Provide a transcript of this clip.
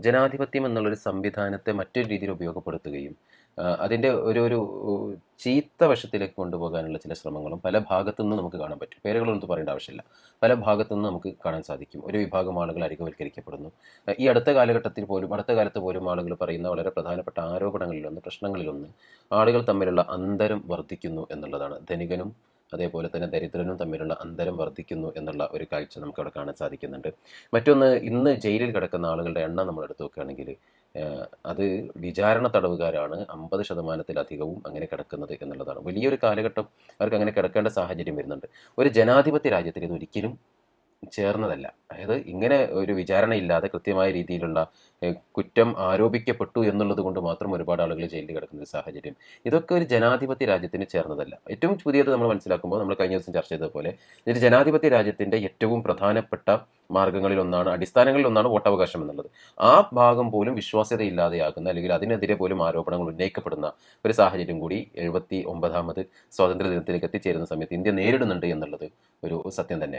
ജനാധിപത്യം എന്നുള്ളൊരു സംവിധാനത്തെ മറ്റൊരു രീതിയിൽ ഉപയോഗപ്പെടുത്തുകയും അതിന്റെ ഒരു ഒരു ചീത്ത വശത്തിലേക്ക് കൊണ്ടുപോകാനുള്ള ചില ശ്രമങ്ങളും പല ഭാഗത്തു നിന്ന് നമുക്ക് കാണാൻ പറ്റും. പേരുകളൊന്നും പറയേണ്ട ആവശ്യമില്ല. പല ഭാഗത്തു നിന്ന് നമുക്ക് കാണാൻ സാധിക്കും. ഒരു വിഭാഗം ആളുകൾ അരികവൽക്കരിക്കപ്പെടുന്നു. ഈ അടുത്ത കാലഘട്ടത്തിൽ പോലും അടുത്ത കാലത്ത് പോലും ആളുകൾ പറയുന്ന വളരെ പ്രധാനപ്പെട്ട ആരോപണങ്ങളിലൊന്ന് പ്രശ്നങ്ങളിലൊന്ന് ആളുകൾ തമ്മിലുള്ള അന്തരം വർദ്ധിക്കുന്നു എന്നുള്ളതാണ്. ധനികനും അതേപോലെ തന്നെ ദരിദ്രനും തമ്മിലുള്ള അന്തരം വർദ്ധിക്കുന്നു എന്നുള്ള ഒരു കാഴ്ച നമുക്ക് അവിടെ കാണാൻ സാധിക്കുന്നുണ്ട്. മറ്റൊന്ന് ഇന്ന് ജയിലിൽ കിടക്കുന്ന ആളുകളുടെ എണ്ണം നമ്മൾ എടുത്തു നോക്കുകയാണെങ്കിൽ അത് വിചാരണ തടവുകാരാണ് അമ്പത് ശതമാനത്തിലധികവും അങ്ങനെ കിടക്കുന്നത് എന്നുള്ളതാണ്. വലിയൊരു കാലഘട്ടം അവർക്ക് അങ്ങനെ കിടക്കേണ്ട സാഹചര്യം വരുന്നുണ്ട്. ഒരു ജനാധിപത്യ രാജ്യത്തിൽ ഇത് ഒരിക്കലും ചേർന്നതല്ല. അതായത് ഇങ്ങനെ ഒരു വിചാരണയില്ലാതെ കൃത്യമായ രീതിയിലുള്ള കുറ്റം ആരോപിക്കപ്പെട്ടു എന്നുള്ളത് കൊണ്ട് മാത്രം ഒരുപാട് ആളുകൾ ജയിലിൽ കിടക്കുന്ന ഒരു സാഹചര്യം. ഇതൊക്കെ ഒരു ജനാധിപത്യ രാജ്യത്തിന് ചേർന്നതല്ല. ഏറ്റവും പുതിയത് നമ്മൾ മനസ്സിലാക്കുമ്പോൾ നമ്മൾ കഴിഞ്ഞ ദിവസം ചർച്ച ചെയ്തതുപോലെ ഒരു ജനാധിപത്യ രാജ്യത്തിന്റെ ഏറ്റവും പ്രധാനപ്പെട്ട മാർഗങ്ങളിൽ ഒന്നാണ് അടിസ്ഥാനങ്ങളിൽ ഒന്നാണ് വോട്ടവകാശം എന്നുള്ളത്. ആ ഭാഗം പോലും വിശ്വാസ്യതയില്ലാതെയാകുന്ന അല്ലെങ്കിൽ അതിനെതിരെ പോലും ആരോപണങ്ങൾ ഉന്നയിക്കപ്പെടുന്ന ഒരു സാഹചര്യം കൂടി എഴുപത്തി ഒമ്പതാമത് സ്വാതന്ത്ര്യ ദിനത്തിലേക്ക് എത്തിച്ചേരുന്ന സമയത്ത് ഇന്ത്യ നേരിടുന്നുണ്ട് എന്നുള്ളത് ഒരു സത്യം തന്നെയാണ്.